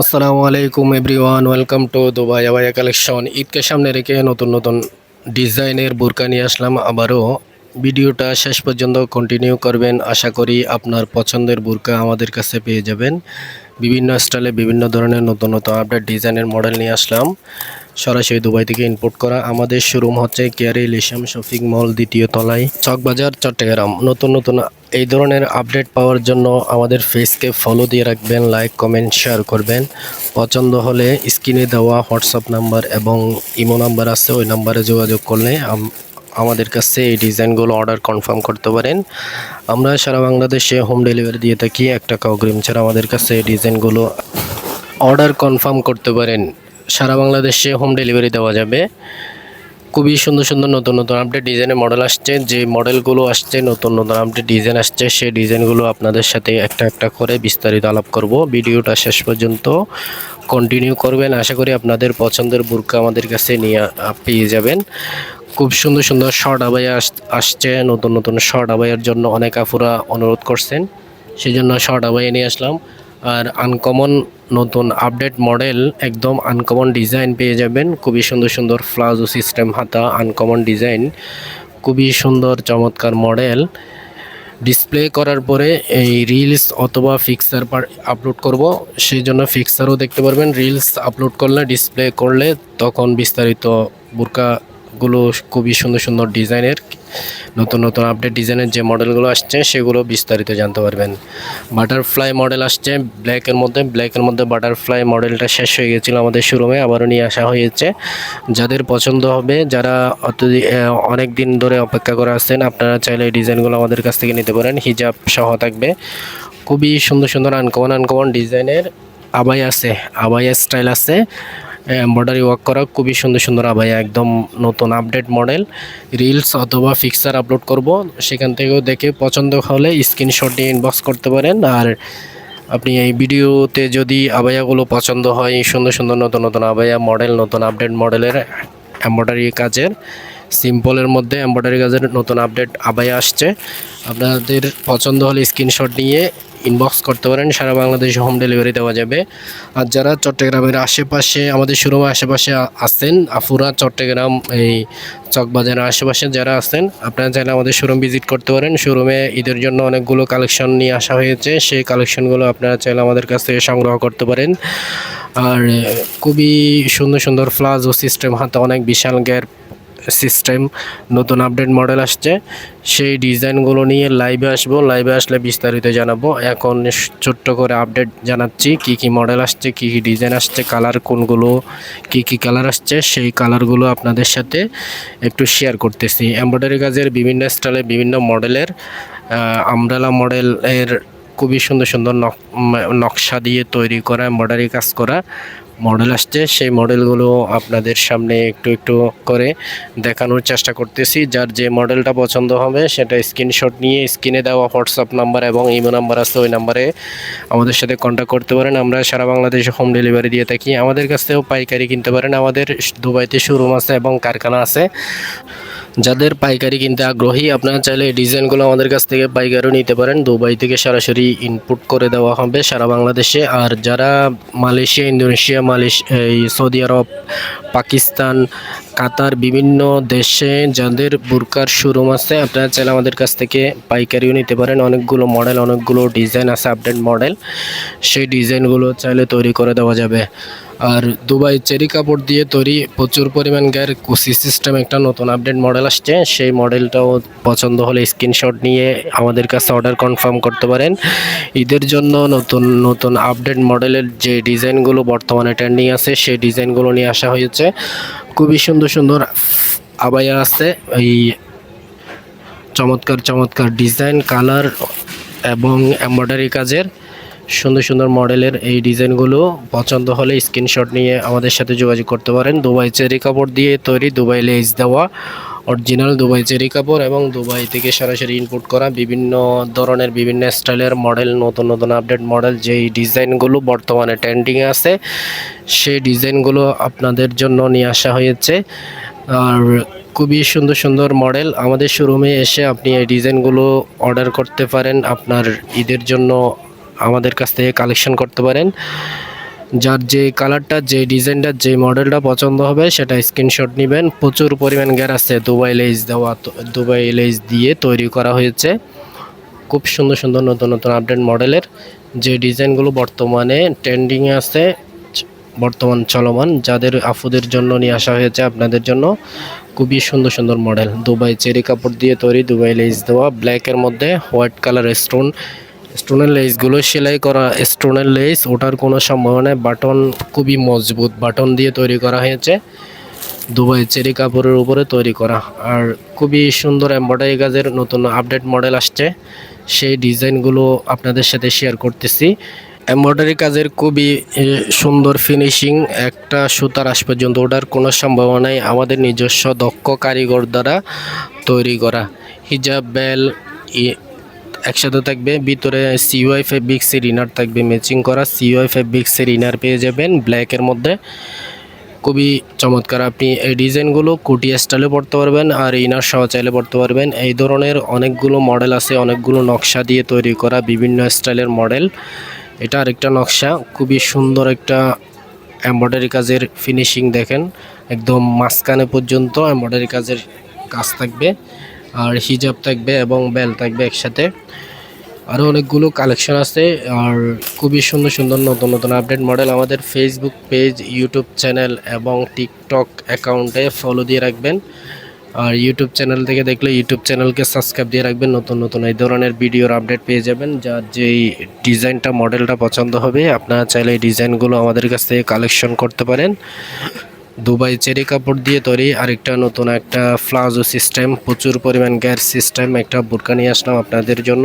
আসসালামু আলাইকুম everyone, welcome to Dubai abaya collection. ঈদকে সামনে রেখে নতুন নতুন ডিজাইনের বোরকা নিয়ে আসলাম আবারও। ভিডিওটা শেষ পর্যন্ত কন্টিনিউ করবেন। আশা করি আপনার পছন্দের বোরকা আমাদের কাছে পেয়ে যাবেন। বিভিন্ন স্টাইলে বিভিন্ন ধরনের নতুন নতুন আপডেট ডিজাইনের মডেল নিয়ে আসলাম। সরাসরি দুবাই থেকে ইম্পোর্ট করা। আমাদের শোরুম হচ্ছে কেয়ারি লিশাম শপিং মল দ্বিতীয় তলায়। চকবাজার, চট্টগ্রাম। নতুন নতুন এই ধরনের আপডেট পাওয়ার জন্য আমাদের ফেসকে ফলো দিয়ে রাখবেন লাইক কমেন্ট শেয়ার করবেন। পছন্দ হলে স্ক্রিনে দেওয়া হোয়াটসঅ্যাপ নাম্বার এবং ইমো নাম্বার আছে, ওই নাম্বারে যোগাযোগ করলে আম- আমাদের কাছে এই ডিজাইনগুলো অর্ডার কনফার্ম করতে পারেন। আমরা সারা বাংলাদেশে হোম ডেলিভারি দিয়ে থাকি, এক টাকা অগ্রিম ছাড়া আমাদের কাছে এই ডিজাইনগুলো অর্ডার কনফার্ম করতে পারেন। সারা বাংলাদেশে হোম ডেলিভারি দেওয়া যাবে। খুবই সুন্দর সুন্দর নতুন নতুন আপডেট ডিজাইনের মডেল আসছে। যে মডেলগুলো আসছে, নতুন নতুন আপডেট ডিজাইন আসছে, সেই ডিজাইনগুলো আপনাদের সাথে একটা একটা করে বিস্তারিত আলাপ করব। ভিডিওটা শেষ পর্যন্ত কন্টিনিউ করবেন। আশা করি আপনাদের পছন্দের বুরকা আমাদের কাছে নিয়ে পেয়ে যাবেন। খুব সুন্দর সুন্দর শর্ট আবাইয়া আস- আসছে। নতুন নতুন শর্ট আবাইয়ার জন্য অনেক আফুরা অনুরোধ করছেন। সেই জন্য শর্ট আবাইয়া নিয়ে আসলাম। আর আনকমন নতুন আপডেট মডেল একদম আনকমন ডিজাইন পেয়ে যাবেন। খুবই সুন্দর সুন্দর প্লাজো সিস্টেম হাতা আনকমন ডিজাইন খুবই সুন্দর, চমৎকার মডেল ডিসপ্লে করার পরে এই রিলস অথবা ফিক্সার আপলোড করব। সেই জন্য ফিক্সারও দেখতে পারবেন। রিলস আপলোড করলে ডিসপ্লে করলে তখন বিস্তারিত বোরকাগুলো খুবই সুন্দর সুন্দর ডিজাইনের, নতুন নতুন আপডেট ডিজাইনের যে মডেলগুলো আসছে, সেগুলো বিস্তারিত জানতে পারবেন। বাটারফ্লাই মডেল আসছে ব্ল্যাকের মধ্যে ব্ল্যাকের মধ্যে বাটারফ্লাই মডেলটা শেষ হয়ে গেছিল আমাদের শোরুমে আবারও নিয়ে আসা হয়েছে। যাদের পছন্দ হবে, যারা অনেক দিন ধরে অপেক্ষা করে আসছেন আপনারা চাইলে এই ডিজাইনগুলো আমাদের কাছ থেকে নিতে পারেন, হিজাব সহ থাকবে। খুবই সুন্দর সুন্দর আনকমন আনকমন ডিজাইনের আবাই আছে আবাইয়া স্টাইল আছে। এমব্রয়ডারি ওয়ার্ক করা খুবই সুন্দর সুন্দর আবাইয়া একদম নতুন আপডেট মডেল রিলস অথবা ফিক্সার আপলোড করব। সেখান থেকেও দেখে পছন্দ হলে স্ক্রিনশট নিয়ে ইনবক্স করতে পারেন। আর আপনি এই ভিডিওতে যদি আবায়াগুলো পছন্দ হয়, সুন্দর সুন্দর নতুন নতুন আবায়া মডেল নতুন আপডেট মডেলের এম্ব্রয়ডারি কাজের সিম্পলের মধ্যে এমব্রয়ডারি কাজের নতুন আপডেট আবায়া আসছে। আপনাদের পছন্দ হলে স্ক্রিনশট নিয়ে ইনবক্স করতে পারেন, সারা বাংলাদেশে হোম ডেলিভারি দেওয়া যাবে। আর যারা চট্টগ্রামের আশেপাশে, আমাদের শোরুমের আশেপাশে আছেন আফুরা চট্টগ্রাম, এই চকবাজারের আশেপাশে যারা আছেন, আপনারা চাইলে আমাদের শোরুম ভিজিট করতে পারেন। শোরুমে ঈদের জন্য অনেকগুলো কালেকশন নিয়ে আসা হয়েছে। সেই কালেকশনগুলো আপনারা চাইলে আমাদের কাছ থেকে সংগ্রহ করতে পারেন। আর খুবই সুন্দর সুন্দর ফ্লাজ ও সিস্টেম হাতে অনেক বিশাল গ্যার সিস্টেম নতুন আপডেট মডেল আসছে। সেই ডিজাইনগুলো নিয়ে লাইভে আসব। লাইভে আসলে বিস্তারিত জানাব। এখন ছোট্ট করে আপডেট জানাচ্ছি, কি কি মডেল আসছে, কি কি ডিজাইন আসছে কালার কোনগুলো, কি কি কালার আসছে, সেই কালারগুলো আপনাদের সাথে একটু শেয়ার করতেছি। এমব্রয়ডারি কাজের বিভিন্ন স্টাইলে বিভিন্ন মডেলের আমব্রেলা মডেলের খুবই সুন্দর সুন্দর নক- নকশা দিয়ে তৈরি করা এমব্রয়ডারি কাজ করা। মডেল আসছে, সেই মডেলগুলো আপনাদের সামনে একটু একটু করে দেখানোর চেষ্টা করতেছি। যার যে মডেলটা পছন্দ হবে, সেটা স্ক্রিনশট নিয়ে স্ক্রিনে দেওয়া হোয়াটসঅ্যাপ নাম্বার এবং ইমো নাম্বার আছে, ওই নাম্বারে আমাদের সাথে কন্ট্যাক্ট করতে পারেন। আমরা সারা বাংলাদেশে হোম ডেলিভারি দিয়ে থাকি। আমাদের কাছ থেকেও পাইকারি কিনতে পারেন। আমাদের দুবাইতে শোরুম আছে এবং কারখানা আছে। যাদের পাইকারি কিনতে আগ্রহী, আপনারা চাইলে এই ডিজাইনগুলো আমাদের কাছ থেকে পাইকারও নিতে পারেন। দুবাই থেকে সরাসরি ইনপুট করে দেওয়া হবে সারা বাংলাদেশে। আর যারা মালয়েশিয়া, ইন্দোনেশিয়া মালয়েশিয়া এই সৌদি আরব, পাকিস্তান কাতার বিভিন্ন দেশে যাদের বুরকার শোরুম আছে, আপনারা চাইলে আমাদের কাছ থেকে পাইকারিও নিতে পারেন। অনেকগুলো মডেল, অনেকগুলো ডিজাইন আছে, আপডেট মডেল। সেই ডিজাইনগুলো চাইলে তৈরি করে দেওয়া যাবে। আর দুবাই চেরি কাপড় দিয়ে তৈরি প্রচুর পরিমাণ গ্যার কুসি সিস্টেম একটা নতুন আপডেট মডেল আসছে। সেই মডেলটাও পছন্দ হলে স্ক্রিনশট নিয়ে আমাদের কাছে অর্ডার কনফার্ম করতে পারেন। ঈদের জন্য নতুন নতুন আপডেট মডেলের যে ডিজাইনগুলো বর্তমানে ট্রেন্ডিং আছে, সেই ডিজাইনগুলো নিয়ে আসা হয়েছে। খুবই সুন্দর সুন্দর সুন্দর আবায়া আছে। এই চমৎকার চমৎকার ডিজাইন, কালার এবং এমব্রয়ডারি কাজের সুন্দর সুন্দর মডেলের এই ডিজাইনগুলো। পছন্দ হলে স্ক্রিনশট নিয়ে আমাদের সাথে যোগাযোগ করতে পারেন। দুবাই চেরি কাপড় দিয়ে তৈরি দুবাই লেজ দেওয়া। অরিজিনাল দুবাই চেরি কাপড় এবং দুবাই থেকে সরাসরি ইনপুট করা বিভিন্ন ধরনের বিভিন্ন স্টাইলের মডেল নতুন নতুন আপডেট মডেল যেই ডিজাইনগুলো বর্তমানে ট্রেন্ডিংয়ে আছে, সেই ডিজাইনগুলো আপনাদের জন্য নিয়ে আসা হয়েছে। আর খুবই সুন্দর সুন্দর মডেল আমাদের শোরুমে এসে আপনি এই ডিজাইনগুলো অর্ডার করতে পারেন, আপনার ঈদের জন্য আমাদের কাছ থেকে কালেকশন করতে পারেন। যার যে কালারটা যে ডিজাইনটা যে মডেলটা পছন্দ হবে, সেটা স্ক্রিনশট নেবেন। প্রচুর পরিমাণ গ্যার আছে দুবাই লেজ দেওয়া দুবাই লেজ দিয়ে তৈরি করা হয়েছে। খুব সুন্দর সুন্দর নতুন নতুন আপডেট মডেলের যে ডিজাইনগুলো বর্তমানে ট্রেন্ডিংয়ে আছে, বর্তমান চলমান, যাদের আফুদের জন্য নিয়ে আসা হয়েছে আপনাদের জন্য, খুবই সুন্দর সুন্দর মডেল দুবাই চেরি কাপড় দিয়ে তৈরি দুবাই লেস দেওয়া ব্ল্যাকের মধ্যে হোয়াইট কালার স্টোন স্টোনের লেসগুলো সেলাই করা স্টোনের লেস ওটার কোনো সম্ভাবনা নেই। বাটন খুবই মজবুত। বাটন দিয়ে তৈরি করা হয়েছে। দুবাই চেরি কাপড়ের উপরে তৈরি করা। আর খুবই সুন্দর এমব্রয়ডারি কাজের নতুন আপডেট মডেল আসছে। সেই ডিজাইনগুলো আপনাদের সাথে শেয়ার করতেছি। এমব্রয়ডারি কাজের খুবই সুন্দর ফিনিশিং একটা সুতার আজ পর্যন্ত ওঠার কোনো সম্ভাবনাই আমাদের নিজস্ব দক্ষ কারিগর দ্বারা তৈরি করা। হিজাব, বেল একসাথে থাকবে, ভিতরে সিওয়াই ফেব্রিক্সের ইনার থাকবে ম্যাচিং করা সিওয়াই ফেব্রিক্সের ইনার পেয়ে যাবেন ব্ল্যাকের মধ্যে। খুবই চমৎকার, আপনি এই ডিজাইনগুলো কুটি স্টাইলে পড়তে পারবেন আর ইনার সহ চাইলে পড়তে পারবেন। এই ধরনের অনেকগুলো মডেল আছে, অনেকগুলো নকশা দিয়ে তৈরি করা বিভিন্ন স্টাইলের মডেল এটা আরেকটা নকশা, খুবই সুন্দর একটা এমব্রয়ডারি কাজের ফিনিশিং দেখেন, একদম মাঝখানে পর্যন্ত এমব্রয়ডারি কাজের কাজ থাকবে। আর হিজাব থাকবে এবং বেল থাকবে একসাথে। আরও অনেকগুলো কালেকশন আছে আর খুবই সুন্দর সুন্দর নতুন নতুন আপডেট মডেল আমাদের ফেসবুক পেজ ইউটিউব চ্যানেল এবং টিকটক অ্যাকাউন্টে ফলো দিয়ে রাখবেন। আর ইউটিউব চ্যানেল থেকে দেখলে ইউটিউব চ্যানেলকে সাবস্ক্রাইব দিয়ে রাখবেন। নতুন নতুন এই ধরনের ভিডিওর আপডেট পেয়ে যাবেন। যার যেই ডিজাইনটা মডেলটা পছন্দ হবে, আপনারা চাইলে এই ডিজাইনগুলো আমাদের কাছ থেকে কালেকশন করতে পারেন। দুবাই চেরি কাপড় দিয়ে তৈরি আরেকটা নতুন একটা ফ্লাজো সিস্টেম। প্রচুর পরিমাণ গ্যাস সিস্টেম, একটা বোরকা নিয়ে আসলাম আপনাদের জন্য।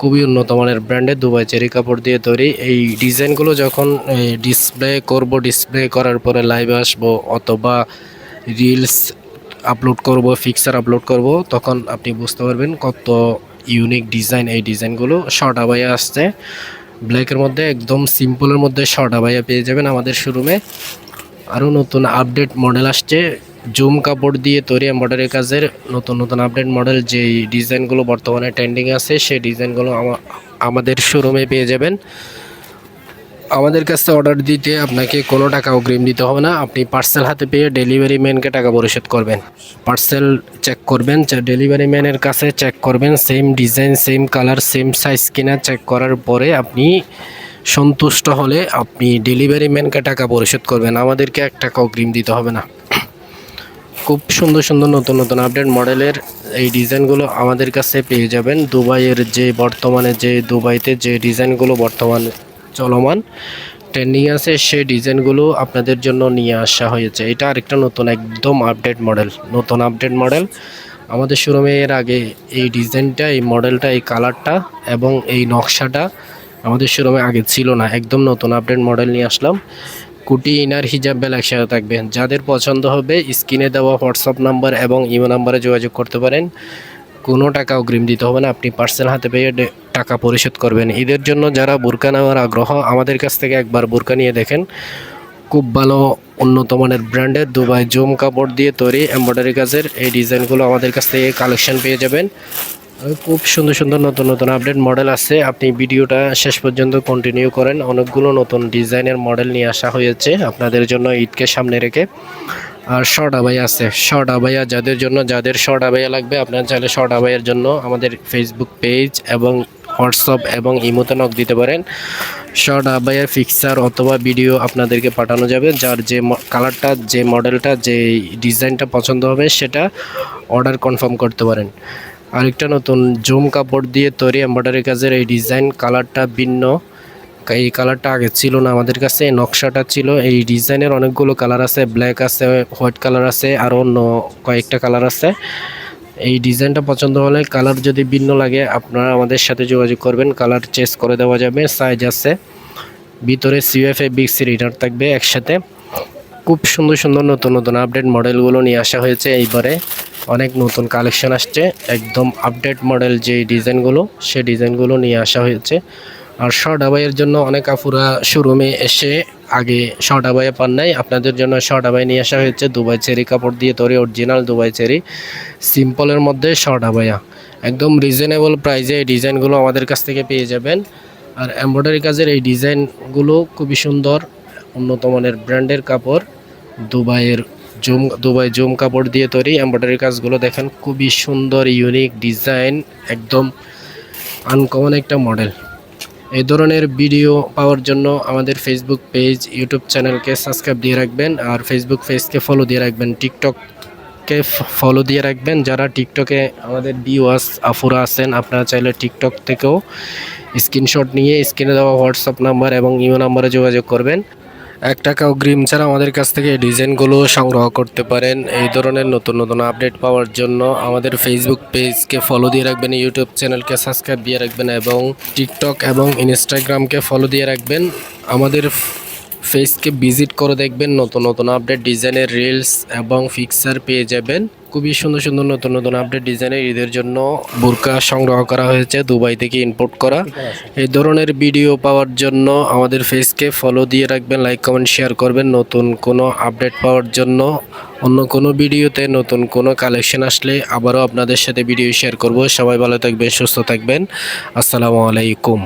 খুবই উন্নত মানের ব্র্যান্ডের দুবাই চেরি কাপড় দিয়ে তৈরি। এই ডিজাইনগুলো যখন ডিসপ্লে করব ডিসপ্লে করার পরে লাইভে আসব অথবা রিলস আপলোড করব ফিক্সার আপলোড করব, তখন আপনি বুঝতে পারবেন কত ইউনিক ডিজাইন এই ডিজাইনগুলো। শর্ট আবাইয়া আসছে। ব্ল্যাকের মধ্যে একদম সিম্পলের মধ্যে শর্ট আবাইয়া পেয়ে যাবেন আমাদের শোরুমে আরও নতুন আপডেট মডেল আসছে। জুম কাপড় দিয়ে তৈরি এমব্রয়ডারি কাজের নতুন নতুন আপডেট মডেল যেই ডিজাইনগুলো বর্তমানে ট্রেন্ডিং আছে, সেই ডিজাইনগুলো আমাদের শোরুমে পেয়ে যাবেন। আমাদের কাছে অর্ডার দিতে আপনাকে কোনো টাকা অগ্রিম দিতে হবে না। আপনি পার্সেল হাতে পেয়ে ডেলিভারি ম্যানকে টাকা পরিশোধ করবেন। পার্সেল চেক করবেন ডেলিভারি ম্যানের কাছে চেক করবেন। Same design same colour same size কিনা চেক করার পরে আপনি সন্তুষ্ট হলে আপনি ডেলিভারি ম্যানকে টাকা পরিশোধ করবেন। আমাদেরকে এক টাকা অগ্রিম দিতে হবে না। খুব সুন্দর সুন্দর নতুন নতুন আপডেট মডেলের এই ডিজাইনগুলো আমাদের কাছে পেয়ে যাবেন। দুবাইয়ের যে বর্তমানে যে, দুবাইতে যে ডিজাইনগুলো বর্তমান চলমান ট্রেন্ডিং আছে, সেই ডিজাইনগুলো আপনাদের জন্য নিয়ে আসা হয়েছে। এটা আরেকটা নতুন একদম আপডেট মডেল নতুন আপডেট মডেল আমাদের শোরুমে এর আগে এই ডিজাইনটা এই মডেলটা এই কালারটা এবং এই নকশাটা আমাদের শোরুমে আগে ছিল না। একদম নতুন আপডেট মডেল নিয়ে আসলাম। কুটি ইনার হিজাব বেল একসাথে থাকবে। যাদের পছন্দ হবে, স্ক্রিনে দেওয়া হোয়াটসঅ্যাপ নাম্বার এবং ইমো নাম্বারে যোগাযোগ করতে পারেন। কোনো টাকা অগ্রিম দিতে হবে না। আপনি পার্সেল হাতে পেয়ে টাকা পরিশোধ করবেন। ঈদের জন্য যারা বোরকা নেওয়ার আগ্রহ, আমাদের কাছ থেকে একবার বোরকা নিয়ে দেখেন। খুব ভালো উন্নত মানের ব্র্যান্ডের দুবাই জুম কাপড় দিয়ে তৈরি এমব্রয়ডারি কাজের এই ডিজাইনগুলো আমাদের কাছ থেকে কালেকশন পেয়ে যাবেন। খুব সুন্দর সুন্দর নতুন নতুন আপডেট মডেল আছে। আপনি ভিডিওটা শেষ পর্যন্ত কন্টিনিউ করেন। অনেকগুলো নতুন ডিজাইনের মডেল নিয়ে আসা হয়েছে আপনাদের জন্য ঈদকে সামনে রেখে। আর শর্ট আবাইয়া আছে। শর্ট আবাইয়া যাদের জন্য, যাদের শর্ট আবাইয়া লাগবে, আপনার চাইলে শর্ট আবাইয়ার জন্য আমাদের ফেসবুক পেজ এবং হোয়াটসঅ্যাপ এবং ইমোতে নক দিতে পারেন। শর্ট আবাইয়া ফিক্সার অথবা ভিডিও আপনাদেরকে পাঠানো যাবে, যার যে কালারটা যে মডেলটা যে ডিজাইনটা পছন্দ হবে, সেটা অর্ডার কনফার্ম করতে পারেন। আরেকটা নতুন জুম কাপড় দিয়ে তৈরি এমব্রয়ডারি কাজের এই ডিজাইন কালারটা ভিন্ন। এই কালারটা আগে ছিল না আমাদের কাছে নকশাটা ছিল। এই ডিজাইনের অনেকগুলো কালার আছে, ব্ল্যাক আছে, হোয়াইট কালার আছে, আর অন্য কয়েকটা কালার আছে। এই ডিজাইনটা পছন্দ হলে কালার যদি ভিন্ন লাগে, আপনারা আমাদের সাথে যোগাযোগ করবেন। কালার চেঞ্জ করে দেওয়া যাবে, সাইজ আছে। ভিতরে সিউএফএ বিগ সি রিডার থাকবে একসাথে। খুব সুন্দর সুন্দর নতুন নতুন আপডেট মডেলগুলো নিয়ে আসা হয়েছে এইবারে। অনেক নতুন কালেকশন আসছে। একদম আপডেট মডেল যে ডিজাইনগুলো সে ডিজাইনগুলো নিয়ে আসা হয়েছে। আর শর্ট আবাইয়ের জন্য অনেক আফুরা শোরুমে এসে আগে শর্ট আবাইয়া পান নাই। আপনাদের জন্য শর্ট আবাই নিয়ে আসা হয়েছে। দুবাই চেরি কাপড় দিয়ে তৈরি অরিজিনাল দুবাই চেরি। সিম্পলের মধ্যে শর্ট আবাইয়া একদম রিজনেবল প্রাইসে এই ডিজাইনগুলো আমাদের কাছ থেকে পেয়ে যাবেন। আর এমব্রয়ডারি কাজের এই ডিজাইনগুলো খুবই সুন্দর। উন্নত মানের ব্র্যান্ডের কাপড়। দুবাইয়ের জুম, দুবাই জুম কাপড় দিয়ে তৈরি এমব্রয়ডারি কাজগুলো দেখেন, খুবই সুন্দর ইউনিক ডিজাইন একদম আনকমন একটা মডেল এই ধরনের ভিডিও পাওয়ার জন্য আমাদের ফেসবুক পেজ ইউটিউব চ্যানেলকে সাবস্ক্রাইব দিয়ে রাখবেন আর ফেসবুক পেজকে ফলো দিয়ে রাখবেন টিকটককে ফলো দিয়ে রাখবেন। যারা টিকটকে আমাদের ভিউয়ার্স আফুরা আছেন, আপনারা চাইলে টিকটক থেকেও স্ক্রিনশট নিয়ে স্ক্রিনে দেওয়া হোয়াটসঅ্যাপ নাম্বার এবং ইমো নাম্বারে যোগাযোগ করবেন। এক টাকা অগ্রিম ছাড়া আমাদের কাছ থেকে এই ডিজাইনগুলো সংগ্রহ করতে পারেন। এই ধরনের নতুন নতুন আপডেট পাওয়ার জন্য আমাদের ফেসবুক পেজকে ফলো দিয়ে রাখবেন ইউটিউব চ্যানেলকে সাবস্ক্রাইব দিয়ে রাখবেন এবং টিকটক এবং ইনস্টাগ্রামকে ফলো দিয়ে রাখবেন। আমাদের ফেসকে ভিজিট করে দেখবেন নতুন নতুন আপডেট ডিজাইনের রিলস এবং ফিক্সার পেয়ে যাবেন। খুবই সুন্দর সুন্দর নতুন নতুন আপডেট ডিজাইনের ঈদের জন্য বোরকা সংগ্রহ করা হয়েছে, দুবাই থেকে ইম্পোর্ট করা। এই ধরনের ভিডিও পাওয়ার জন্য আমাদের ফেসকে ফলো দিয়ে রাখবেন লাইক কমেন্ট শেয়ার করবেন। নতুন কোনো আপডেট পাওয়ার জন্য অন্য কোনো ভিডিওতে নতুন কোনো কালেকশন আসলে আবারও আপনাদের সাথে ভিডিও শেয়ার করব। সবাই ভালো থাকবেন, সুস্থ থাকবেন। আসসালামু আলাইকুম।